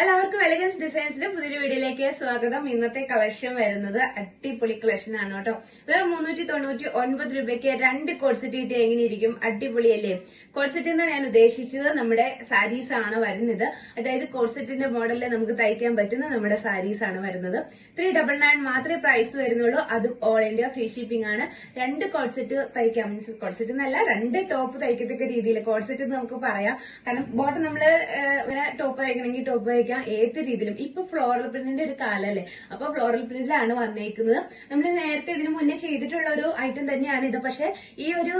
Elle a എല്ലാവർക്കും elegance ഡിസൈൻസിന്റെ പുതിയൊരു വീഡിയോയിലേക്ക് സ്വാഗതം. ഇന്നത്തെ കളക്ഷൻ വരുന്നത് അടിപൊളി കളക്ഷൻ ആണ് കേട്ടോ. വേറെ മുന്നൂറ്റി തൊണ്ണൂറ്റി ഒൻപത് രൂപയ്ക്ക് രണ്ട് കോഡ്സെറ്റ് കിട്ടിയ എങ്ങനെയിരിക്കും അടിപൊളിയല്ലേ? കോഡ്സെറ്റ് എന്ന് ഞാൻ ഉദ്ദേശിച്ചത് നമ്മുടെ സാരീസ് ആണ് വരുന്നത്. അതായത് കോഡ്സെറ്റിന്റെ മോഡലിൽ നമുക്ക് തയ്ക്കാൻ പറ്റുന്ന നമ്മുടെ സാരീസ് ആണ് വരുന്നത്. ത്രീ ഡബിൾ നയൻ മാത്രമേ പ്രൈസ് വരുന്നുള്ളൂ. അതും ഓൾ ഇന്ത്യ ഫ്രീ ഷിപ്പിംഗ് ആണ്. രണ്ട് കോഡ്സെറ്റ് തയ്ക്കാം. മീൻസ് കോഡ്സെറ്റ് എന്നല്ല രണ്ട് ടോപ്പ് തയ്ക്കത്തക്ക രീതിയിൽ കോഡ്സെറ്റ് എന്ന് നമുക്ക് പറയാം. കാരണം ബോട്ടം നമ്മൾ ഇങ്ങനെ ടോപ്പ് തയ്ക്കണമെങ്കിൽ ടോപ്പ് തയ്ക്കാം. ഏത് രീതിയിലും. ഇപ്പൊ ഫ്ലോറൽ പ്രിന്റിന്റെ ഒരു കാലല്ലേ? അപ്പൊ ഫ്ലോറൽ പ്രിന്റിലാണ് വന്നേക്കുന്നത്. നമ്മൾ നേരത്തെ ഇതിനു മുന്നേ ചെയ്തിട്ടുള്ള ഒരു ഐറ്റം തന്നെയാണ് ഇത്. പക്ഷെ ഈ ഒരു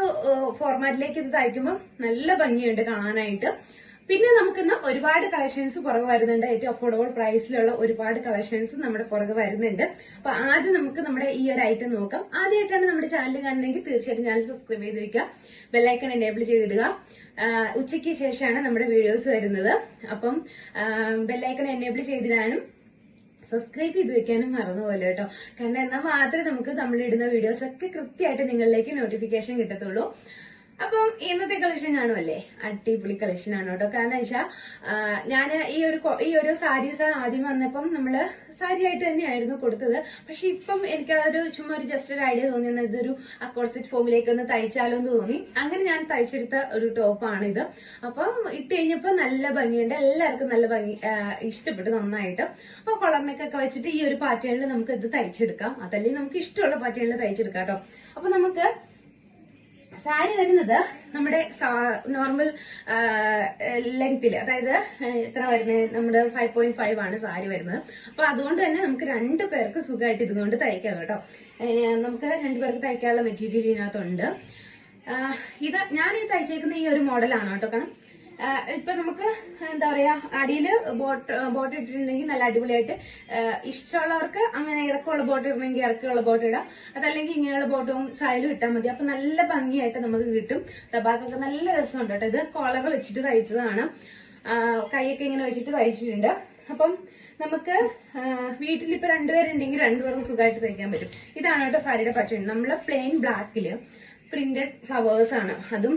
ഫോർമാറ്റിലേക്ക് ഇത് തയ്ക്കുമ്പോൾ നല്ല ഭംഗിയുണ്ട് കാണാനായിട്ട്. പിന്നെ നമുക്കിന്ന് ഒരുപാട് കളക്ഷൻസ് പുറകെ വരുന്നുണ്ട്. ഏറ്റവും അഫോർഡബിൾ പ്രൈസിലുള്ള ഒരുപാട് കളക്ഷൻസ് നമ്മുടെ പുറകെ വരുന്നുണ്ട്. അപ്പൊ ആദ്യം നമുക്ക് നമ്മുടെ ഈ ഒരു ഐറ്റം നോക്കാം. ആദ്യമായിട്ടാണ് നമ്മുടെ ചാനൽ കാണുന്നതെങ്കിൽ തീർച്ചയായിട്ടും ചാനൽ സബ്സ്ക്രൈബ് ചെയ്ത് വെക്കുക. ബെല്ലൈക്കൺ എനേബിൾ ചെയ്തിടുക. ഉച്ചയ്ക്ക് ശേഷമാണ് നമ്മുടെ വീഡിയോസ് വരുന്നത്. അപ്പം ബെല്ലൈക്കൺ എനേബിൾ ചെയ്തിടാനും സബ്സ്ക്രൈബ് ചെയ്ത് വെക്കാനും മറന്നുപോലെ കേട്ടോ. കാരണം എന്നാൽ മാത്രമേ നമുക്ക് നമ്മളിടുന്ന വീഡിയോസ് ഒക്കെ കൃത്യമായിട്ട് നിങ്ങളിലേക്ക് നോട്ടിഫിക്കേഷൻ കിട്ടത്തുള്ളൂ. അപ്പം ഇന്നത്തെ കളക്ഷൻ കാണുമല്ലേ? അടിപൊളി കളക്ഷൻ ആണ് കേട്ടോ. കാരണം വെച്ചാൽ ഞാൻ ഈ ഒരു ഈ ഒരു സാരീസ് ആദ്യം വന്നപ്പം നമ്മൾ സാരി ആയിട്ട് തന്നെയായിരുന്നു കൊടുത്തത്. പക്ഷെ ഇപ്പം എനിക്ക് അതൊരു ചുമ്മാ ഒരു ജസ്റ്റ് ഒരു ഐഡിയ തോന്നി. എന്നാൽ ഇതൊരു അക്കോസിറ്റ് ഫോമിലേക്ക് ഒന്ന് തയ്ച്ചാലോ എന്ന് തോന്നി. അങ്ങനെ ഞാൻ തയ്ച്ചെടുത്ത ഒരു ടോപ്പാണ് ഇത് അപ്പം ഇട്ട് കഴിഞ്ഞപ്പോൾ നല്ല ഭംഗിയുണ്ട്. എല്ലാവർക്കും നല്ല ഭംഗി ഇഷ്ടപ്പെട്ടു നന്നായിട്ട്. അപ്പൊ കളറിനൊക്കെ വെച്ചിട്ട് ഈ ഒരു പാറ്റേണിൽ നമുക്ക് ഇത് തയ്ച്ചെടുക്കാം. അതല്ലേ നമുക്ക് ഇഷ്ടമുള്ള പാറ്റേണിൽ തയ്ച്ചെടുക്കാം കേട്ടോ. അപ്പൊ നമുക്ക് സാരി വരുന്നത് നമ്മുടെ നോർമൽ ലെങ്തിൽ അതായത് എത്ര വരുന്നത് നമ്മുടെ ഫൈവ് പോയിന്റ് ഫൈവ് ആണ് സാരി വരുന്നത്. അപ്പൊ അതുകൊണ്ട് തന്നെ നമുക്ക് രണ്ടു പേർക്ക് സുഖമായിട്ട് ഇതുകൊണ്ട് തയ്ക്കാം കേട്ടോ. നമുക്ക് രണ്ടു പേർക്ക് തയ്ക്കാനുള്ള മെറ്റീരിയൽ ഇതിനകത്തുണ്ട്. ഇത് ഞാൻ ഈ തയ്ച്ചേക്കുന്ന ഈ ഒരു മോഡലാണ് കേട്ടോ? കാരണം ഇപ്പൊ നമുക്ക് എന്താ പറയാ അടിയിൽ ബോട്ട് ബോട്ട് ഇട്ടിട്ടുണ്ടെങ്കിൽ നല്ല അടിപൊളിയായിട്ട് ഇഷ്ടമുള്ളവർക്ക് അങ്ങനെ ഇറക്കമുള്ള ബോട്ട് ഇടണമെങ്കിൽ ഇറക്കമുള്ള ബോട്ട് ഇടാം. അതല്ലെങ്കിൽ ഇങ്ങനെയുള്ള ബോട്ടും സായാലും ഇട്ടാൽ മതി. അപ്പൊ നല്ല ഭംഗിയായിട്ട് നമുക്ക് കിട്ടും. തബാക്കൊക്കെ നല്ല രസമുണ്ട് കേട്ടോ. ഇത് കോളർ വെച്ചിട്ട് തയ്ച്ചതാണ്. കൈയൊക്കെ ഇങ്ങനെ വെച്ചിട്ട് തയ്ച്ചിട്ടുണ്ട്. അപ്പം നമുക്ക് വീട്ടിൽ ഇപ്പൊ രണ്ടുപേരുണ്ടെങ്കിൽ രണ്ടുപേർക്കും സുഖമായിട്ട് തയ്ക്കാൻ പറ്റും. ഇതാണ് കേട്ടോ സാരിയുടെ പച്ച നമ്മൾ പ്ലെയിൻ ബ്ലാക്കിൽ പ്രിന്റഡ് ഫ്ലവേഴ്സ് ആണ്. അതും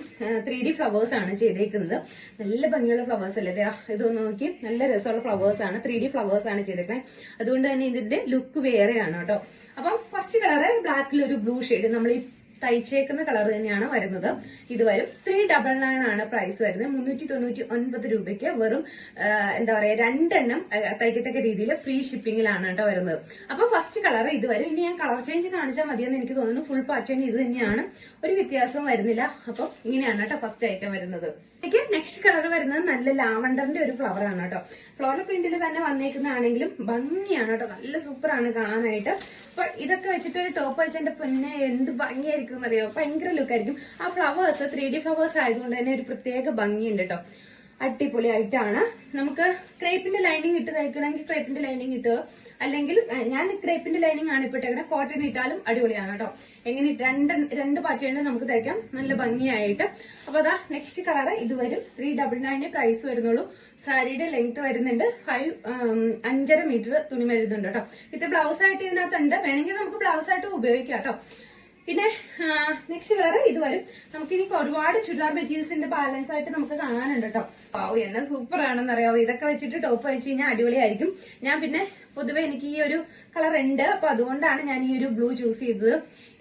ത്രീ ഡി ഫ്ലവേഴ്സ് ആണ് ചെയ്തേക്കുന്നത്. നല്ല ഭംഗിയുള്ള ഫ്ലവേഴ്സ് അല്ലേ? ഇതൊന്ന് നോക്കി. നല്ല രസമുള്ള ഫ്ലവേഴ്സ് ആണ്. ത്രീ ഡി ഫ്ലവേഴ്സ് ആണ് ചെയ്തേക്കുന്നത് അതുകൊണ്ട് തന്നെ ഇതിന്റെ ലുക്ക് വേറെയാണ് കേട്ടോ. അപ്പം ഫസ്റ്റ് കളറ് ബ്ലാക്കിൽ ഒരു ബ്ലൂ ഷെയ്ഡ് നമ്മൾ ഈ തയ്ച്ചേക്കുന്ന കളർ തന്നെയാണ് വരുന്നത്. ഇത് വരും. ത്രീ ഡബിൾ നയൻ ആണ് പ്രൈസ് വരുന്നത്. മുന്നൂറ്റി തൊണ്ണൂറ്റി ഒൻപത് രൂപയ്ക്ക് വെറും എന്താ പറയാ രണ്ടെണ്ണം തയ്ക്കത്തക്ക രീതിയിൽ ഫ്രീ ഷിപ്പിംഗിലാണ് കേട്ടോ വരുന്നത്. അപ്പൊ ഫസ്റ്റ് കളർ ഇത് വരും. ഇനി ഞാൻ കളർ ചേഞ്ച് കാണിച്ചാൽ മതിയെന്ന് എനിക്ക് തോന്നുന്നു. ഫുൾ പാറ്റേൺ ഇത് തന്നെയാണ്. ഒരു വ്യത്യാസവും വരുന്നില്ല. അപ്പൊ ഇങ്ങനെയാണ് കേട്ടോ ഫസ്റ്റ് ഐറ്റം വരുന്നത്. എനിക്ക് നെക്സ്റ്റ് കളർ വരുന്നത് നല്ല ലാവണ്ടറിന്റെ ഒരു ഫ്ലവർ ആണ് കേട്ടോ. ഫ്ലോറൽ പ്രിന്റിൽ തന്നെ വന്നേക്കുന്നതാണെങ്കിലും ഭംഗിയാണ് കേട്ടോ. നല്ല സൂപ്പറാണ് കാണാനായിട്ട്. അപ്പൊ ഇതൊക്കെ വെച്ചിട്ട് ഒരു ടോപ്പ് വെച്ചതിന്റെ പിന്നെ എന്ത് ഭംഗിയായിരിക്കും എന്നറിയോ? ഭയങ്കര ലുക്കായിരിക്കും ആ ഫ്ലവേഴ്സ് ത്രീ ഡി ഫ്ലവേഴ്സ് ആയതുകൊണ്ട് തന്നെ ഒരു പ്രത്യേക ഭംഗിയുണ്ട് കേട്ടോ. അടിപൊളിയായിട്ടാണ്. നമുക്ക് ക്രേപ്പിന്റെ ലൈനിങ് ഇട്ട് തയ്ക്കണമെങ്കിൽ ക്രേപ്പിന്റെ ലൈനിങ് ഇട്ട്? അല്ലെങ്കിൽ ഞാൻ ക്രേപ്പിന്റെ ലൈനിങ് ആണ് ഇപ്പൊ ഇട്ടേക്കുന്നത് കോട്ടൺ ഇട്ടാലും അടിപൊളിയാണ് കേട്ടോ എങ്ങനെ രണ്ട് രണ്ട് പാറ്റേണിൽ നമുക്ക് തയ്ക്കാം. നല്ല ഭംഗിയായിട്ട്. അപ്പൊ അതാ നെക്സ്റ്റ് കളർ ഇത് വരും. ത്രീ ഡബിൾ പ്രൈസ് വരുന്നുള്ളൂ. സാരിയുടെ ലെങ്ത് വരുന്നുണ്ട്. ഫൈവ് അഞ്ചര മീറ്റർ തുണി വരുന്നുണ്ട് കേട്ടോ ഇത് ബ്ലൗസ് ആയിട്ട് ഇതിനകത്തുണ്ട്. വേണമെങ്കിൽ നമുക്ക് ബ്ലൗസ് ആയിട്ട് ഉപയോഗിക്കാം കേട്ടോ പിന്നെ നെക്സ്റ്റ് വേറെ ഇത് വരും. നമുക്ക് ഇനി ഒരുപാട് ചുരിദാർ മെറ്റീരിയൽസിന്റെ ബാലൻസ് ആയിട്ട് നമുക്ക് കാണാനുണ്ട് കേട്ടോ ഓ എന്നാ സൂപ്പർ ആണെന്ന് അറിയാവോ ഇതൊക്കെ വെച്ചിട്ട് ടോപ്പ് വെച്ച് കഴിഞ്ഞാൽ അടിപൊളിയായിരിക്കും. ഞാൻ പിന്നെ പൊതുവെ എനിക്ക് ഈ ഒരു കളർ ഉണ്ട്. അപ്പൊ അതുകൊണ്ടാണ് ഞാൻ ഈ ഒരു ബ്ലൂ ചൂസ് ചെയ്തത്.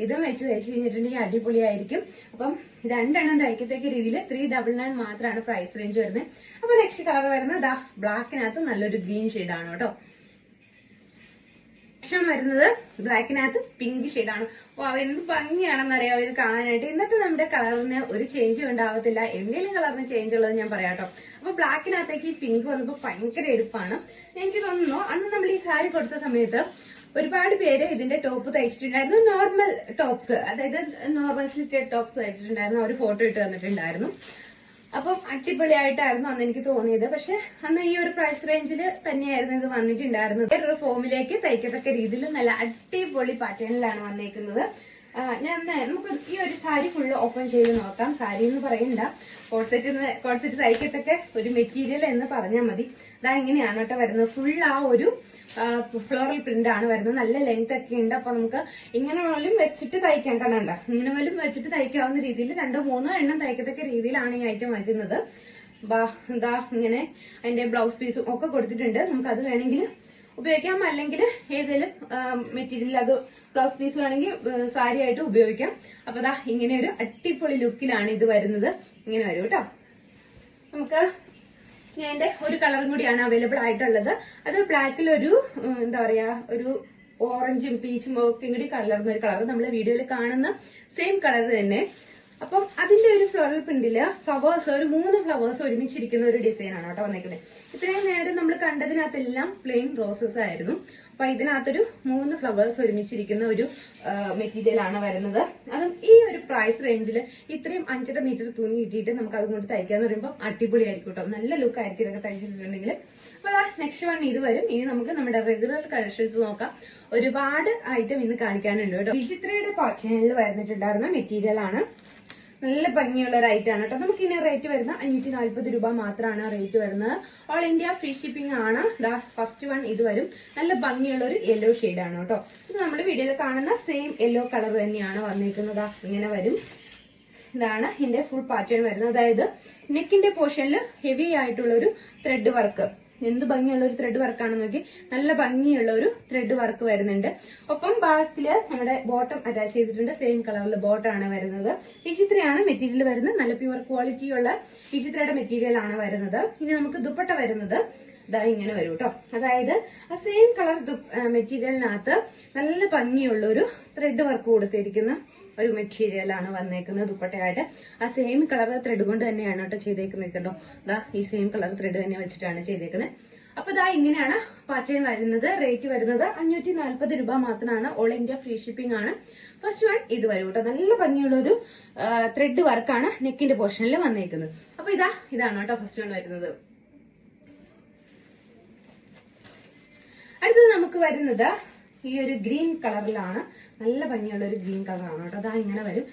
ഇതും വെച്ച് തയ്ച്ച് കഴിഞ്ഞിട്ടുണ്ടെങ്കിൽ അടിപൊളിയായിരിക്കും. അപ്പം രണ്ടെണ്ണം തയ്ക്കത്തേക്ക് രീതിയിൽ ത്രീ ഡബിൾ നയൻ മാത്രമാണ് പ്രൈസ് റേഞ്ച് വരുന്നത്. അപ്പൊ നെക്സ്റ്റ് കളർ വരുന്നത് ബ്ലാക്കിനകത്ത് നല്ലൊരു ഗ്രീൻ ആണ് കേട്ടോ ലക്ഷം വരുന്നത് ബ്ലാക്കിനകത്ത് പിങ്ക് ഷെയ്ഡാണ്. ഓ എന്ത് ഭംഗിയാണെന്ന് അറിയാമോ ഇത് കാണാനായിട്ട്. ഇന്നത്തെ നമ്മുടെ കളറിന് ഒരു ചേഞ്ച് ഉണ്ടാവത്തില്ല. എന്തെങ്കിലും കളറിന് ചേഞ്ച് ഉള്ളത് ഞാൻ പറയാം കേട്ടോ. അപ്പൊ ബ്ലാക്കിനകത്തേക്ക് ഈ പിങ്ക് വന്നപ്പോ ഭയങ്കര എടുപ്പാണ്. എനിക്ക് തോന്നുന്നു അന്ന് നമ്മൾ ഈ സാരി കൊടുത്ത സമയത്ത് ഒരുപാട് പേര് ഇതിന്റെ ടോപ്പ് തയ്ച്ചിട്ടുണ്ടായിരുന്നു. നോർമൽ ടോപ്സ് അതായത് നോർമൽ സ്ലിറ്റഡ് ടോപ്സ് തയ്ച്ചിട്ടുണ്ടായിരുന്നു. അവർ ഫോട്ടോ ഇട്ട് തന്നിട്ടുണ്ടായിരുന്നു. അപ്പം അടിപൊളിയായിട്ടായിരുന്നു അന്ന് എനിക്ക് തോന്നിയത്. പക്ഷെ അന്ന് ഈ ഒരു പ്രൈസ് റേഞ്ചിൽ തന്നെയായിരുന്നു ഇത് വന്നിട്ടുണ്ടായിരുന്നത്. വേറൊരു ഫോമിലേക്ക് തയ്ക്കത്തക്ക രീതിയിൽ നല്ല അടിപൊളി പാറ്റേണിലാണ് വന്നേക്കുന്നത്. ഞാൻ നമുക്ക് ഈ ഒരു സാരി ഫുള്ള് ഓപ്പൺ ചെയ്ത് നോക്കാം. സാരി എന്ന് പറയണ്ട. കോൺസെറ്റ് കോൺസെറ്റ് തയ്ക്കത്തക്ക ഒരു മെറ്റീരിയൽ എന്ന് പറഞ്ഞാൽ മതി. ഇതാ ഇങ്ങനെയാണ് കേട്ടോ വരുന്നത്. ഫുൾ ആ ഒരു ഫ്ലോറൽ പ്രിന്റ് ആണ് വരുന്നത്. നല്ല ലെങ്ത് ഒക്കെ ഉണ്ട്. അപ്പൊ നമുക്ക് ഇങ്ങനെ പോലും വെച്ചിട്ട് തയ്ക്കാൻ കാണണ്ട ഇങ്ങനെ പോലും വെച്ചിട്ട് തയ്ക്കാവുന്ന രീതിയിൽ രണ്ടോ മൂന്നോ എണ്ണം തയ്ക്കത്തക്ക രീതിയിലാണ് ഈ ഐറ്റം വരുന്നത്. എന്താ ഇങ്ങനെ അതിന്റെ ബ്ലൗസ് പീസും ഒക്കെ കൊടുത്തിട്ടുണ്ട്. നമുക്ക് അത് വേണമെങ്കിൽ ഉപയോഗിക്കാം. അല്ലെങ്കിൽ ഏതെങ്കിലും മെറ്റീരിയൽ അത് ബ്ലൗസ് പീസ് വേണമെങ്കിൽ സാരി ആയിട്ട് ഉപയോഗിക്കാം. അപ്പൊ ദാ ഇങ്ങനെ ഒരു അടിപൊളി ലുക്കിലാണ് ഇത് വരുന്നത്. ഇങ്ങനെ വരും കേട്ടോ. നമുക്ക് ഞാൻ എന്റെ ഒരു കളറും കൂടിയാണ് അവൈലബിൾ ആയിട്ടുള്ളത്. അത് ബ്ലാക്കിൽ ഒരു എന്താ പറയാ ഒരു ഓറഞ്ചും പീച്ചും ഒക്കെ കൂടി കളർന്ന ഒരു കളർ നമ്മൾ വീഡിയോയിൽ കാണുന്ന സെയിം കളർ തന്നെ. അപ്പം അതിന്റെ ഒരു ഫ്ലോറൽ പ്രിന്റിൽ ഫ്ലവേഴ്സ് ഒരു മൂന്ന് ഫ്ലവേഴ്സ് ഒരുമിച്ചിരിക്കുന്ന ഒരു ഡിസൈൻ ആണ് കേട്ടോ വന്നേക്കുന്നത് ഇത്രയും നേരം നമ്മൾ കണ്ടതിനകത്തെല്ലാം പ്ലെയിൻ റോസസ് ആയിരുന്നു. അപ്പൊ ഇതിനകത്തൊരു മൂന്ന് ഫ്ലവേഴ്സ് ഒരുമിച്ചിരിക്കുന്ന ഒരു മെറ്റീരിയൽ ആണ് വരുന്നത്. അതും ഈ ഒരു പ്രൈസ് റേഞ്ചിൽ ഇത്രയും അഞ്ചര മീറ്റർ തുണി കിട്ടിയിട്ട് നമുക്ക് അതുകൊണ്ട് തയ്ക്കാന്ന് പറയുമ്പോൾ അടിപൊളിയായിരിക്കും കേട്ടോ. നല്ല ലുക്ക് ആയിരിക്കും ഇതൊക്കെ തയ്ച്ചിട്ടുണ്ടെങ്കിൽ അപ്പൊ നെക്സ്റ്റ് വൺ ഇത് വരും. ഇനി നമുക്ക് നമ്മുടെ റെഗുലർ കളക്ഷൻസ് നോക്കാം. ഒരുപാട് ഐറ്റം ഇന്ന് കാണിക്കാനുണ്ട് കേട്ടോ. വിചിത്രയുടെ ചാനലിൽ വരുന്നിട്ടുണ്ടായിരുന്ന മെറ്റീരിയൽ ആണ്. നല്ല ഭംഗിയുള്ള ഐറ്റം ആണ് കേട്ടോ. നമുക്ക് ഇനി റേറ്റ് വരുന്ന അഞ്ഞൂറ്റി നാല്പത് രൂപ മാത്രമാണ് റേറ്റ് വരുന്നത്. ഓൾ ഇന്ത്യ ഫ്രീ ഷിപ്പിംഗ് ആണ്. ഫസ്റ്റ് വൺ ഇത് വരും. നല്ല ഭംഗിയുള്ള ഒരു യെല്ലോ ആണ് കേട്ടോ. ഇത് നമ്മൾ വീഡിയോയിൽ കാണുന്ന സെയിം യെല്ലോ കളർ തന്നെയാണ് വന്നിരിക്കുന്നത്. ഇങ്ങനെ വരും. ഇതാണ് ഇതിന്റെ ഫുൾ പാറ്റേൺ വരുന്നത്. അതായത് നെക്കിന്റെ പോർഷനിൽ ഹെവി ആയിട്ടുള്ള ഒരു ത്രെഡ് വർക്ക് എന്ത് ഭംഗിയുള്ള ഒരു ത്രെഡ് വർക്ക് വർക്കാണെന്ന് നോക്കി. നല്ല ഭംഗിയുള്ള ഒരു ത്രെഡ് വർക്ക് വരുന്നുണ്ട്. ഒപ്പം ബാക്കിൽ നമ്മുടെ ബോട്ടം അറ്റാച്ച് ചെയ്തിട്ടുണ്ട്. സെയിം കളറിൽ ആണ് വരുന്നത്. വിചിത്രയാണ് മെറ്റീരിയൽ വരുന്നത്. നല്ല പ്യുവർ ക്വാളിറ്റിയുള്ള വിചിത്രയുടെ മെറ്റീരിയൽ ആണ് വരുന്നത്. ഇനി നമുക്ക് ദുപ്പട്ട വരുന്നത് ഇതാ ഇങ്ങനെ വരും കേട്ടോ അതായത് ആ സെയിം കളർ മെറ്റീരിയലിനകത്ത് നല്ല ഭംഗിയുള്ള ഒരു ത്രെഡ് വർക്ക് കൊടുത്തിരിക്കുന്ന. ഒരു മെറ്റീരിയലാണ് വന്നേക്കുന്നത് ദുപ്പട്ടയായിട്ട്. ആ സെയിം കളർ ത്രെഡ് കൊണ്ട് തന്നെയാണ് കേട്ടോ ചെയ്തേക്കുന്നത് കണ്ടോ ദാ ഈ സെയിം കളർ ത്രെഡ് തന്നെ വെച്ചിട്ടാണ് ചെയ്തേക്കുന്നത് അപ്പൊ ഇതാ ഇങ്ങനെയാണ് പാറ്റേൺ വരുന്നത് റേറ്റ് വരുന്നത്. അഞ്ഞൂറ്റി നാല്പത് രൂപ മാത്രമാണ്. ഓൾ ഇന്ത്യ ഫ്രീ ഷിപ്പിംഗ് ആണ്. ഫസ്റ്റ് വൺ ഇത് വരും കേട്ടോ. നല്ല ഭംഗിയുള്ള ഒരു ത്രെഡ് വർക്കാണ് നെക്കിന്റെ പോർഷനിൽ വന്നേക്കുന്നത്. അപ്പൊ ഇതാ ഇതാണ് കേട്ടോ ഫസ്റ്റ് വൺ വരുന്നത്. അടുത്തത് നമുക്ക് വരുന്നത് ഈ ഒരു ഗ്രീൻ കളറിലാണ് നല്ല ഭംഗിയുള്ള ഒരു ഗ്രീൻ ആണ് കേട്ടോ. അതാ ഇങ്ങനെ വരും.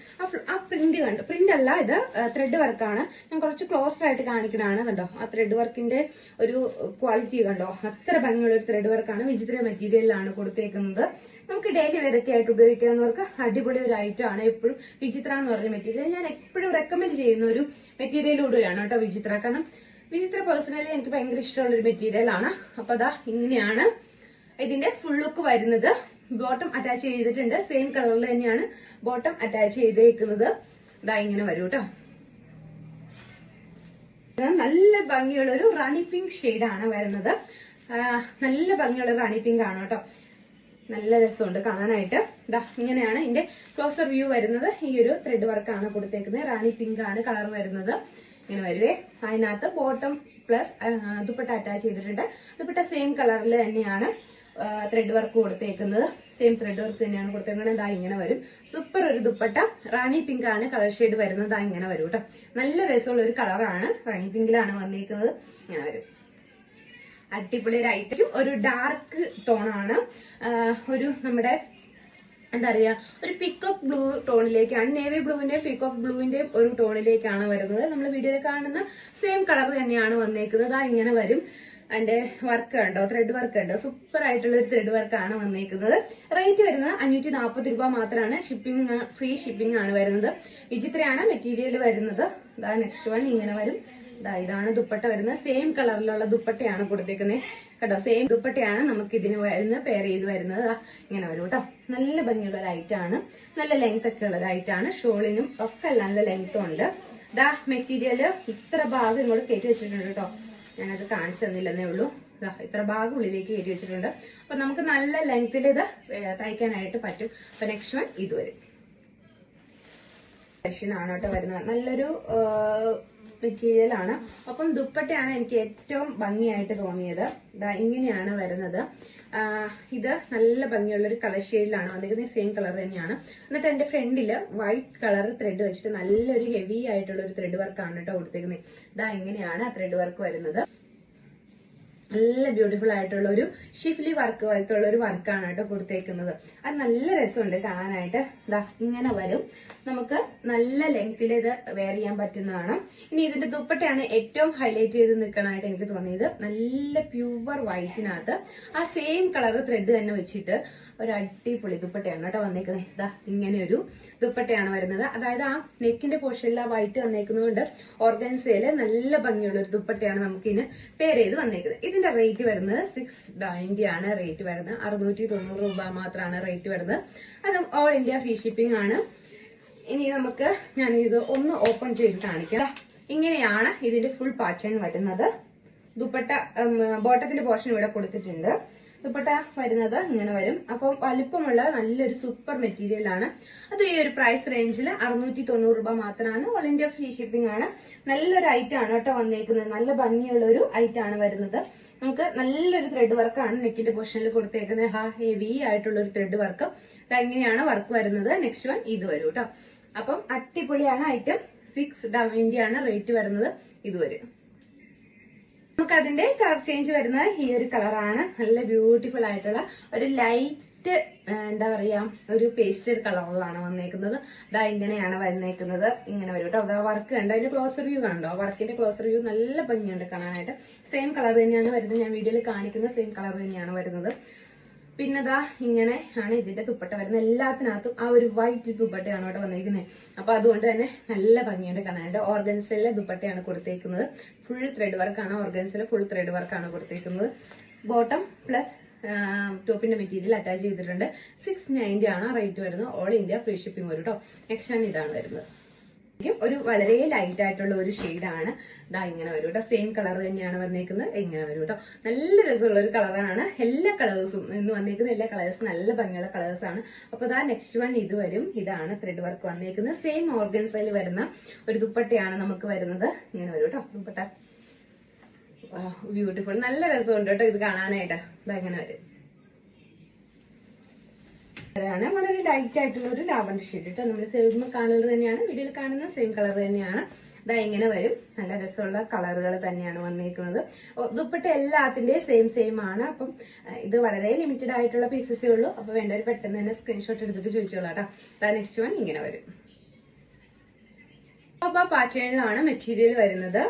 ആ പ്രിന്റ് കണ്ട്? പ്രിന്റ് അല്ല ഇത് ത്രെഡ് വർക്കാണ് ഞാൻ കുറച്ച് ക്ലോസ്ഡ് ആയിട്ട് കാണിക്കുന്നതാണ് കണ്ടോ? ആ ത്രെഡ് വർക്കിന്റെ ഒരു ക്വാളിറ്റി കണ്ടോ? അത്ര ഭംഗിയുള്ള ഒരു ത്രെഡ് വർക്കാണ് വിചിത്ര മെറ്റീരിയലിലാണ് കൊടുത്തേക്കുന്നത്. നമുക്ക് ഡെയിലി വെറൊക്കെ ആയിട്ട് ഉപയോഗിക്കാവുന്നവർക്ക് അടിപൊളി ഒരു ഐറ്റം ആണ് എപ്പോഴും വിചിത്ര എന്ന് പറഞ്ഞ മെറ്റീരിയൽ ഞാൻ എപ്പോഴും റെക്കമെൻഡ് ചെയ്യുന്ന ഒരു മെറ്റീരിയൽ കൂടിയാണ് കേട്ടോ വിചിത്ര. കാരണം വിചിത്ര പേഴ്സണലി എനിക്ക് ഭയങ്കര ഇഷ്ടമുള്ള ഒരു മെറ്റീരിയൽ ആണ്. അപ്പൊ അതാ ഇങ്ങനെയാണ് ഇതിന്റെ ഫുൾ ലുക്ക് വരുന്നത്. ബോട്ടം അറ്റാച്ച് ചെയ്തിട്ടുണ്ട്. സെയിം കളറിൽ തന്നെയാണ് ബോട്ടം അറ്റാച്ച് ചെയ്തേക്കുന്നത്. ഇതാ ഇങ്ങനെ വരൂ കേട്ടോ നല്ല ഭംഗിയുള്ള ഒരു റാണി പിങ്ക് ആണ് വരുന്നത്. നല്ല ഭംഗിയുള്ള റാണി പിങ്ക് ആണ് കേട്ടോ നല്ല രസമുണ്ട് കാണാനായിട്ട്. ഇതാ ഇങ്ങനെയാണ് ഇതിന്റെ ക്ലോസർ വ്യൂ വരുന്നത്. ഈ ഒരു ത്രെഡ് വർക്കാണ് കൊടുത്തേക്കുന്നത്. റാണി പിങ്ക് ആണ് കളർ വരുന്നത്. ഇങ്ങനെ വരുവേ. അതിനകത്ത് ബോട്ടം പ്ലസ് ദുപ്പട്ട അറ്റാച്ച് ചെയ്തിട്ടുണ്ട്. ദുപ്പട്ട സെയിം കളറിൽ തന്നെയാണ്. ത്രെഡ് വർക്ക് കൊടുത്തേക്കുന്നത്. സെയിം ത്രെഡ് വർക്ക് തന്നെയാണ് കൊടുത്തേക്കുന്നത്. ഇതാ ഇങ്ങനെ വരും. സൂപ്പർ ഒരു ദുപ്പട്ട. റാണി പിങ്ക് ആണ്. കളർ ഷെയ്ഡ് വരുന്നത് ആ ഇങ്ങനെ വരും കേട്ടോ നല്ല രസമുള്ള ഒരു കളറാണ് റാണി പിങ്കിലാണ് വന്നിരിക്കുന്നത് ഇങ്ങനെ വരും. അടിപൊളി ഒരു ഐറ്റം ഒരു ഡാർക്ക് ടോണാണ് ഒരു നമ്മുടെ എന്താ പറയാ ഒരു പിക്കോക്ക് ബ്ലൂ ടോണിലേക്കാണ് നേവി ബ്ലൂവിന്റെ പിക്കോക്ക് ബ്ലൂവിന്റെ ഒരു ടോണിലേക്കാണ് വരുന്നത്. നമ്മൾ വീഡിയോയിൽ കാണുന്ന സെയിം കളർ തന്നെയാണ് വന്നേക്കുന്നത്. ആ ഇങ്ങനെ വരും. അതിന്റെ വർക്ക് ഉണ്ടോ? ത്രെഡ് വർക്ക് ഉണ്ടോ? സൂപ്പർ ആയിട്ടുള്ള ഒരു ത്രെഡ് വർക്കാണ് വന്നേക്കുന്നത്. റേറ്റ് വരുന്നത് അഞ്ഞൂറ്റി നാൽപ്പത് രൂപ മാത്രമാണ് ഷിപ്പിംഗ് ഫ്രീ ഷിപ്പിംഗ് ആണ് വരുന്നത്. വിചിത്രയാണ് മെറ്റീരിയൽ വരുന്നത്. ഇതാ നെക്സ്റ്റ് വൺ ഇങ്ങനെ വരും. ഇതാ ഇതാണ് ദുപ്പട്ട വരുന്നത്. സെയിം കളറിലുള്ള ദുപ്പട്ടയാണ് കൊടുത്തേക്കുന്നത് കേട്ടോ സെയിം ദുപ്പട്ടയാണ് നമുക്ക് ഇതിന് വരുന്ന പെയർ ചെയ്ത് വരുന്നത്. ഇങ്ങനെ വരും കേട്ടോ. നല്ല ഭംഗിയുള്ള ആണ്. നല്ല ലെങ്ത് ഒക്കെ ഉള്ള ഷോളിനും ഒക്കെ നല്ല ലെങ്ത്തും ഉണ്ട്. ഇതാ മെറ്റീരിയൽ ഇത്ര ഭാഗം ഇങ്ങോട്ട് കയറ്റി വെച്ചിട്ടുണ്ട് കേട്ടോ. ഞാനത് കാണിച്ചു തന്നില്ലെന്നേ ഉള്ളൂ. ഇത്ര ഭാഗം ഉള്ളിലേക്ക് കയറ്റി വെച്ചിട്ടുണ്ട്. അപ്പൊ നമുക്ക് നല്ല ലെങ്ത്തിൽ ഇത് തയ്ക്കാനായിട്ട് പറ്റും. അപ്പൊ നെക്സ്റ്റ് വൺ ഇത് വരും. ആണ് കേട്ടോ വരുന്നത്. നല്ലൊരു മെറ്റീരിയൽ ആണ്. ഒപ്പം ദുപ്പട്ടയാണ് എനിക്ക് ഏറ്റവും ഭംഗിയായിട്ട് തോന്നിയത്. ഇങ്ങനെയാണ് വരുന്നത്. ഇത് നല്ല ഭംഗിയുള്ള ഒരു കളർ ഷെയ്ഡിലാണ് വന്നിരിക്കുന്നത്. സെയിം കളർ തന്നെയാണ്. എന്നിട്ട് എന്റെ ഫ്രണ്ടിൽ വൈറ്റ് കളർ ത്രെഡ് വെച്ചിട്ട് നല്ലൊരു ഹെവി ആയിട്ടുള്ള ഒരു ത്രെഡ് വർക്കാണ് കേട്ടോ കൊടുത്തേക്കുന്നത് ഇതാ എങ്ങനെയാണ് ആ ത്രെഡ് വർക്ക് വരുന്നത്. നല്ല ബ്യൂട്ടിഫുൾ ആയിട്ടുള്ള ഒരു ഷിഫ്ലി വർക്ക് പോലത്തുള്ള ഒരു വർക്കാണ് കേട്ടോ കൊടുത്തേക്കുന്നത്. അത് നല്ല രസമുണ്ട് കാണാനായിട്ട്. ഇതാ ഇങ്ങനെ വരും. നമുക്ക് നല്ല ലെങ്ത്തിൽ ഇത് വെയർ ചെയ്യാൻ പറ്റുന്നതാണ്. ഇനി ഇതിന്റെ ദുപ്പട്ടയാണ് ഏറ്റവും ഹൈലൈറ്റ് ചെയ്ത് നിൽക്കണമായിട്ട് എനിക്ക് തോന്നിയത്. നല്ല പ്യുവർ വൈറ്റിനകത്ത് ആ സെയിം കളർ ത്രെഡ് തന്നെ വെച്ചിട്ട് ഒരു അടിപൊളി ദുപ്പട്ടയാണ് കേട്ടോ വന്നേക്കുന്നത് ഇതാ ഇങ്ങനെ ഒരു ദുപ്പട്ടയാണ് വരുന്നത്. അതായത് ആ നെക്കിന്റെ പോർഷനിൽ ആ വൈറ്റ് വന്നേക്കുന്നതുകൊണ്ട് ഓർഗൻസയിൽ നല്ല ഭംഗിയുള്ള ഒരു ദുപ്പട്ടയാണ് നമുക്ക് ഇതിന് പേര് ചെയ്ത് വന്നേക്കുന്നത്. ഇതിന്റെ റേറ്റ് വരുന്നത് സിക്സ് നയന്റി ആണ് റേറ്റ് വരുന്നത്. അറുന്നൂറ്റി തൊണ്ണൂറ് രൂപ മാത്രമാണ് റേറ്റ് വരുന്നത്. അതും ഓൾ ഇന്ത്യ ഫ്രീ ഷിപ്പിംഗ് ആണ്. ഇനി നമുക്ക് ഞാൻ ഇത് ഒന്ന് ഓപ്പൺ ചെയ്ത് കാണിക്കാം. ഇങ്ങനെയാണ് ഇതിന്റെ ഫുൾ പാറ്റേൺ വരുന്നത്. ദുപ്പട്ട ബോട്ടത്തിന്റെ പോർഷൻ ഇവിടെ കൊടുത്തിട്ടുണ്ട്. ദുപ്പട്ട വരുന്നത് ഇങ്ങനെ വരും. അപ്പം വലുപ്പമുള്ള നല്ലൊരു സൂപ്പർ മെറ്റീരിയൽ ആണ്. അത് ഈ ഒരു പ്രൈസ് റേഞ്ചിൽ അറുന്നൂറ്റി തൊണ്ണൂറ് രൂപ മാത്രമാണ് ഓൾ ഇന്ത്യ ഫ്രീ ഷിപ്പിംഗ് ആണ്. നല്ലൊരു ഐറ്റം ആണ് കേട്ടോ വന്നേക്കുന്നത്. നല്ല ഭംഗിയുള്ള ഒരു ഐറ്റം ആണ് വരുന്നത്. നമുക്ക് നല്ലൊരു ത്രെഡ് വർക്കാണ് നെക്കിന്റെ പൊസിഷനിൽ കൊടുത്തേക്കുന്നത്. ഹാ ഹെവി ആയിട്ടുള്ള ഒരു ത്രെഡ് വർക്ക് ഇങ്ങനെയാണ് വർക്ക് വരുന്നത്. നെക്സ്റ്റ് വൺ ഇത് വരും കേട്ടോ അപ്പം അടിപൊളിയാണ് ഐറ്റം സിക്സ് ആണ് റേറ്റ് വരുന്നത്. ഇതുവരെ നമുക്ക് അതിന്റെ കളർ ചേഞ്ച് വരുന്നത് ഈ ഒരു കളറാണ് നല്ല ബ്യൂട്ടിഫുൾ ആയിട്ടുള്ള ഒരു ലൈറ്റ് എന്താ പറയാ ഒരു പേസ്റ്റൽ കളറിലാണ് വന്നേക്കുന്നത്. ഇതാ ഇങ്ങനെയാണ് വന്നേക്കുന്നത്. ഇങ്ങനെ വരും കേട്ടോ അതാ വർക്ക് കണ്ടോ? അതിന്റെ ക്ലോസർ വ്യൂ കണ്ടോ? വർക്കിന്റെ ക്ലോസർ വ്യൂ നല്ല ഭംഗിയുണ്ട് കാണാനായിട്ട്. സെയിം കളർ തന്നെയാണ് വരുന്നത്. ഞാൻ വീഡിയോയിൽ കാണിക്കുന്ന സെയിം കളർ തന്നെയാണ് വരുന്നത്. പിന്നെ ദാ ഇങ്ങനെ ആണ് ഇതിന്റെ ദുപ്പട്ട വരുന്നത്. എല്ലാത്തിനകത്തും ആ ഒരു വൈറ്റ് ദുപ്പട്ടയാണ് ഇവിടെ വന്നിരിക്കുന്നത് അപ്പൊ അതുകൊണ്ട് തന്നെ നല്ല ഭംഗിയുണ്ട് കാണാനായിട്ട്. ഓർഗൻസിലെ ദുപ്പട്ടയാണ് കൊടുത്തേക്കുന്നത്. ഫുൾ ത്രെഡ് വർക്കാണ് ഓർഗൻസിലെ ഫുൾ ത്രെഡ് വർക്കാണ് കൊടുത്തേക്കുന്നത്. ബോട്ടം പ്ലസ് ടോപ്പിന്റെ മെറ്റീരിയൽ അറ്റാച്ച് ചെയ്തിട്ടുണ്ട്. സിക്സ് നയന്റി ആണ് റേറ്റ് വരുന്നത്. ഓൾ ഇന്ത്യ ഫ്രീ ഷിപ്പിംഗ് വരും കേട്ടോ നെക്സ്റ്റ് ഇതാണ് വരുന്നത്. ഒരു വളരെ ലൈറ്റ് ആയിട്ടുള്ള ഒരു ഷെയ്ഡാണ് ഇതാ ഇങ്ങനെ വരും കേട്ടോ സെയിം കളർ തന്നെയാണ് വന്നേക്കുന്നത്. ഇങ്ങനെ വരും കേട്ടോ നല്ല രസമുള്ള ഒരു കളറാണ് എല്ലാ കളേഴ്സും ഇന്ന് വന്നേക്കുന്ന എല്ലാ കളേഴ്സും നല്ല ഭംഗിയുള്ള കളേഴ്സ് ആണ്. അപ്പൊ ഇതാ നെക്സ്റ്റ് വൺ ഇത് വരും. ഇതാണ് ത്രെഡ് വർക്ക് വന്നേക്കുന്നത്. സെയിം ഓർഗൻസയിൽ വരുന്ന ഒരു ദുപ്പട്ടയാണ് നമുക്ക് വരുന്നത്. ഇങ്ങനെ വരും കേട്ടോ ദുപ്പട്ട. ബ്യൂട്ടിഫുൾ നല്ല രസമുണ്ട് കേട്ടോ ഇത് കാണാനായിട്ട്. ഇതാ ഇങ്ങനെ വരും ാണ് വളരെ ലൈറ്റ് ആയിട്ടുള്ള ഒരു ലാവണ്ടർ ഷെയ്ഡ് കേട്ടോ. നമ്മൾ സെയിം കളർ തന്നെയാണ്. വീഡിയോയിൽ കാണുന്ന സെയിം കളർ തന്നെയാണ്. ഇതാ ഇങ്ങനെ വരും. നല്ല രസമുള്ള കളറുകൾ തന്നെയാണ് വന്നിരിക്കുന്നത് ദുപ്പട്ട എല്ലാത്തിന്റെയും സെയിം സെയിം ആണ്. അപ്പം ഇത് വളരെ ലിമിറ്റഡ് ആയിട്ടുള്ള പീസസേ ഉള്ളൂ. അപ്പൊ വേണ്ടവർ പെട്ടെന്ന് തന്നെ സ്ക്രീൻഷോട്ട് എടുത്തിട്ട് ചോദിച്ചോളാം കേട്ടോ. നെക്സ്റ്റ് വൺ ഇങ്ങനെ വരും. ഹക്കോബ പാറ്റേണിലാണ് മെറ്റീരിയൽ വരുന്നത്.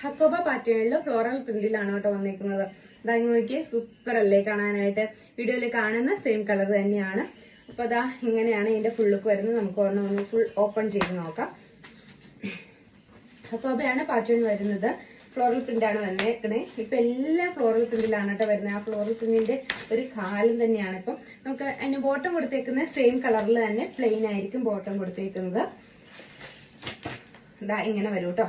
ഹക്കോബ പാറ്റേണിൽ ഫ്ലോറൽ പ്രിന്റിലാണ് കേട്ടോ വന്നേക്കുന്നത്. ഇതാ നോക്കിയേ സൂപ്പർ അല്ലേ കാണാനായിട്ട്. വീഡിയോയിൽ കാണുന്ന സെയിം കളർ തന്നെയാണ്. അപ്പൊ അതാ ഇങ്ങനെയാണ് ഇതിന്റെ ഫുൾ വരുന്നത്. നമുക്ക് ഒരെണ്ണം ഒന്ന് ഫുൾ ഓപ്പൺ ചെയ്ത് നോക്കാം. ഹക്കോബയാണ് പാറ്റേൺ വരുന്നത്. ഫ്ലോറൽ പ്രിന്റ് ആണ് വന്നേക്കണേ. ഇപ്പൊ എല്ലാ ഫ്ലോറൽ പ്രിന്റിലാണ് കേട്ടോ വരുന്നത്. ആ ഫ്ലോറൽ പ്രിന്റിന്റെ ഒരു കാലം തന്നെയാണ് ഇപ്പം. നമുക്ക് അതിന് ബോട്ടം കൊടുത്തേക്കുന്ന സെയിം കളറിൽ തന്നെ പ്ലെയിൻ ആയിരിക്കും ബോട്ടം കൊടുത്തേക്കുന്നത്. ഇതാ ഇങ്ങനെ വരും കേട്ടോ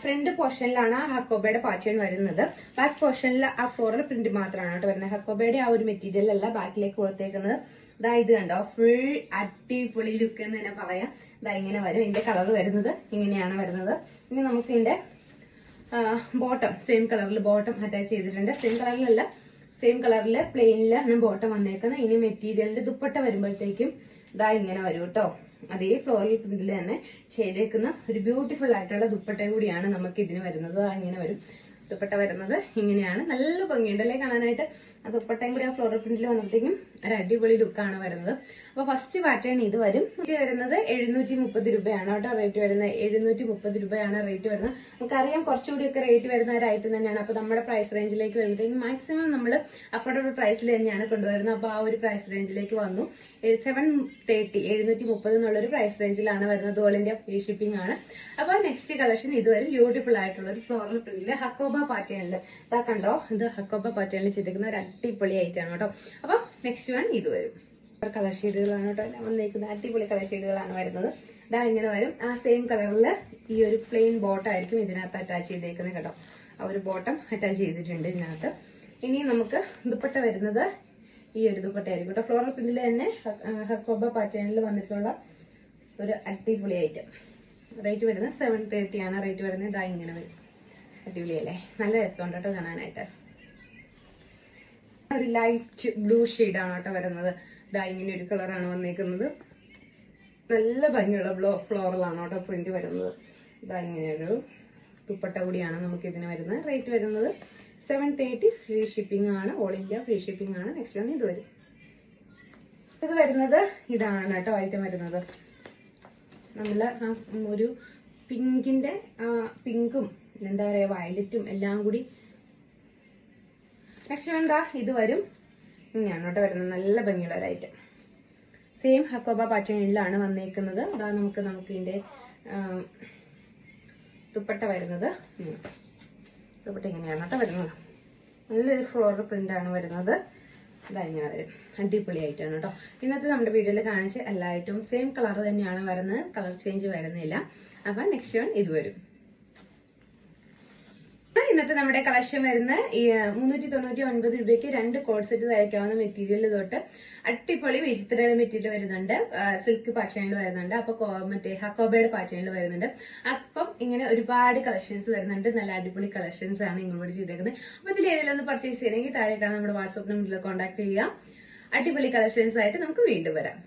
ഫ്രണ്ട് പോർഷനിലാണ് ആ ഹക്കോബയുടെ പാറ്റേൺ വരുന്നത്. ബാക്ക് പോർഷനിൽ ആ ഫ്ലോറൽ പ്രിന്റ് മാത്രമാണ് കേട്ടോ വരുന്നത്. ഹക്കോബയുടെ ആ ഒരു മെറ്റീരിയൽ അല്ല ബാക്കിലേക്ക് കൊടുത്തേക്കുന്നത്. ഇതാ ഇത് കണ്ടോ ഫുൾ അടിപൊളി ലുക്ക് എന്ന് തന്നെ പറയാം. ഇതാ ഇങ്ങനെ വരും. ഇതിന്റെ കളർ വരുന്നത് ഇങ്ങനെയാണ് വരുന്നത്. ഇനി നമുക്ക് ഇതിന്റെ ബോട്ടം സെയിം കളറിൽ ബോട്ടം അറ്റാച്ച് ചെയ്തിട്ടുണ്ട്. സെയിം കളറിലല്ല സെയിം കളറിൽ പ്ലെയിനിലാണ് ബോട്ടം വന്നേക്കുന്നത്. ഇനി മെറ്റീരിയലിന്റെ ദുപ്പട്ട വരുമ്പോഴത്തേക്കും ഇതാ ഇങ്ങനെ വരും കേട്ടോ അതേ ഫ്ലോറൽ പ്രിന്റിൽ തന്നെ ചെയ്തേക്കുന്ന ഒരു ബ്യൂട്ടിഫുൾ ആയിട്ടുള്ള ദുപ്പട്ട കൂടിയാണ് നമുക്ക് ഇതിന് വരുന്നത് ഇങ്ങനെ വരും. ദുപ്പട്ട വരുന്നത്. ഇങ്ങനെയാണ്. നല്ല ഭംഗിയുണ്ട് അല്ലേ കാണാനായിട്ട്? ആ ദുപ്പട്ടയും കൂടി ആ ഫ്ലോറൽ പ്രിന്റിൽ വന്നപ്പോഴത്തേക്കും ഒരു അടിപൊളി ലുക്കാണ് വരുന്നത്. അപ്പൊ ഫസ്റ്റ് പാറ്റേൺ ഇത് വരും. ഇത് വരുന്നത് എഴുന്നൂറ്റി മുപ്പത് രൂപയാണ് കേട്ടോ റേറ്റ് വരുന്നത്. എഴുന്നൂറ്റി മുപ്പത് രൂപയാണ് റേറ്റ് വരുന്നത്. നമുക്കറിയാം കുറച്ചുകൂടിയൊക്കെ റേറ്റ് വരുന്ന ഒരു ഐറ്റം തന്നെയാണ്. അപ്പൊ നമ്മുടെ പ്രൈസ് റേഞ്ചിലേക്ക് വരുമ്പോഴത്തേക്കും മാക്സിമം നമ്മൾ അഫോർഡബിൾ പ്രൈസിൽ തന്നെയാണ് കൊണ്ടുവരുന്നത്. അപ്പൊ ആ ഒരു പ്രൈസ് റേഞ്ചിലേക്ക് വന്നു. സെവൻ തേർട്ടി എഴുന്നൂറ്റി മുപ്പത് എന്നുള്ളൊരു പ്രൈസ് റേഞ്ചിലാണ് വരുന്നത്. ഓൾ ഇന്ത്യ ഫ്രീ ഷിപ്പിംഗ് ആണ്. അപ്പൊ നെക്സ്റ്റ് കളക്ഷൻ ഇതുവരെ ബ്യൂട്ടിഫുൾ ആയിട്ടുള്ള ഒരു ഫ്ലോറൽ പ്രിന്റിൽ ഹക്കോബ പാറ്റേണിൽ ഇതാ കണ്ടോ? ഇത് ഹക്കോബ പാറ്റേണിൽ ചെയ്തിരിക്കുന്ന ഒരു അടിപൊളി ആയിട്ടാണ് കേട്ടോ. അപ്പൊ നെക്സ്റ്റ് വൺ ഇത് വരും. കളർ ഷെയ്ഡുകളാണ് കേട്ടോ. ഞാൻ വന്നിരിക്കുന്ന അടിപൊളി കളർ ഷെയ്ഡുകളാണ് വരുന്നത്. ഇതാ ഇങ്ങനെ വരും. ആ സെയിം കളറിൽ ഈ ഒരു പ്ലെയിൻ ബോട്ടായിരിക്കും ഇതിനകത്ത് അറ്റാച്ച് ചെയ്തേക്കുന്നത് കേട്ടോ. ആ ഒരു ബോട്ടം അറ്റാച്ച് ചെയ്തിട്ടുണ്ട് ഇതിനകത്ത്. ഇനി നമുക്ക് ദുപ്പട്ട വരുന്നത് ഈ ഒരു ദുപ്പട്ട ആയിരിക്കും കേട്ടോ. ഫ്ലോറൽ പ്രിന്റിൽ തന്നെ ഹക്കോബ പാറ്റേണിൽ വന്നിട്ടുള്ള ഒരു അടിപൊളി ഐറ്റം റേറ്റ് വരുന്നത് സെവൻ തേർട്ടി ആണ്. റേറ്റ് വരുന്നത് ഇതാ ഇങ്ങനെ വരും. അടിപൊളിയല്ലേ? നല്ല രസമുണ്ട് കേട്ടോ കാണാനായിട്ട്. ഒരു ലൈറ്റ് ബ്ലൂ ആണ് കേട്ടോ വരുന്നത്. ഇതാ ഇങ്ങനെ ഒരു കളറാണ് വന്നേക്കുന്നത്. നല്ല ഭംഗിയുള്ള ബ്ലോ ഫ്ലോറലാണ് കേട്ടോ പ്രിന്റ് വരുന്നത്. ഇതാ ഇങ്ങനെ ഒരു ദുപ്പട്ട കൂടിയാണ് നമുക്ക് ഇതിന് വരുന്നത്. റേറ്റ് വരുന്നത് സെവൻ തേർട്ടി ഫ്രീ ഷിപ്പിംഗ് ആണ്. ഓൾ ഇന്ത്യ ഫ്രീ ഷിപ്പിംഗ് ആണ്. നെക്സ്റ്റ് വന്ന് ഇത് വരും. ഇത് വരുന്നത് ഇതാണ് കേട്ടോ ഐറ്റം വരുന്നത്. നമ്മൾ ഒരു പിങ്കിന്റെ പിങ്കും എന്താ പറയാ വയലറ്റും എല്ലാം കൂടി. ലക്ഷണം എന്താ ഇത് വരും. ഇങ്ങനെയാണ് കേട്ടോ വരുന്നത് നല്ല ഭംഗിയുള്ള ഒരു ഐറ്റം സെയിം ഹക്കോബ പാറ്റേണിലാണ് വന്നേക്കുന്നത്. അതാ നമുക്ക് നമുക്ക് ഇതിന്റെ ദുപ്പട്ട വരുന്നത്. ദുപ്പട്ട ഇങ്ങനെയാണ് കേട്ടോ വരുന്നത്. നല്ലൊരു ഫ്ലോറൽ പ്രിന്റ് ആണ് വരുന്നത്. ഇതാ ഇങ്ങനെ വരും. അടിപൊളിയായിട്ടാണ് കേട്ടോ. ഇന്നത്തെ നമ്മുടെ വീഡിയോയിൽ കാണിച്ച് എല്ലാ ഐറ്റവും സെയിം കളർ തന്നെയാണ് വരുന്നത്. കളർ ചേഞ്ച് വരുന്നില്ല. അപ്പൊ നെക്സ്റ്റ് വൺ ഇത് വരും. ഇന്നത്തെ നമ്മുടെ കളക്ഷൻ വരുന്ന മുന്നൂറ്റി തൊണ്ണൂറ്റി ഒൻപത് രൂപയ്ക്ക് രണ്ട് കോഡ് സെറ്റ് തയ്ക്കാവുന്ന മെറ്റീരിയൽ തൊട്ട് അടിപൊളി വിചിത്രയുടെ മെറ്റീരിയൽ വരുന്നുണ്ട്. സിൽക്ക് പാറ്റേണിൽ വരുന്നുണ്ട്. അപ്പൊ മറ്റേ ഹക്കോബയുടെ പാറ്റേണിൽ വരുന്നുണ്ട്. അപ്പം ഇങ്ങനെ ഒരുപാട് കളക്ഷൻസ് വരുന്നുണ്ട്. നല്ല അടിപൊളി കളക്ഷൻസ് ആണ് നിങ്ങളോട് ചെയ്തേക്കുന്നത്. അപ്പൊ ഇതിൽ ഏതെങ്കിലും ഒന്ന് പർച്ചേസ് ചെയ്യണമെങ്കിൽ താഴെ നമ്മുടെ വാട്സ്ആപ്പ് നമ്പറിൽ കോൺടാക്ട് ചെയ്യാം. അടിപൊളി കളക്ഷൻസ് ആയിട്ട് നമുക്ക് വീണ്ടും വരാം.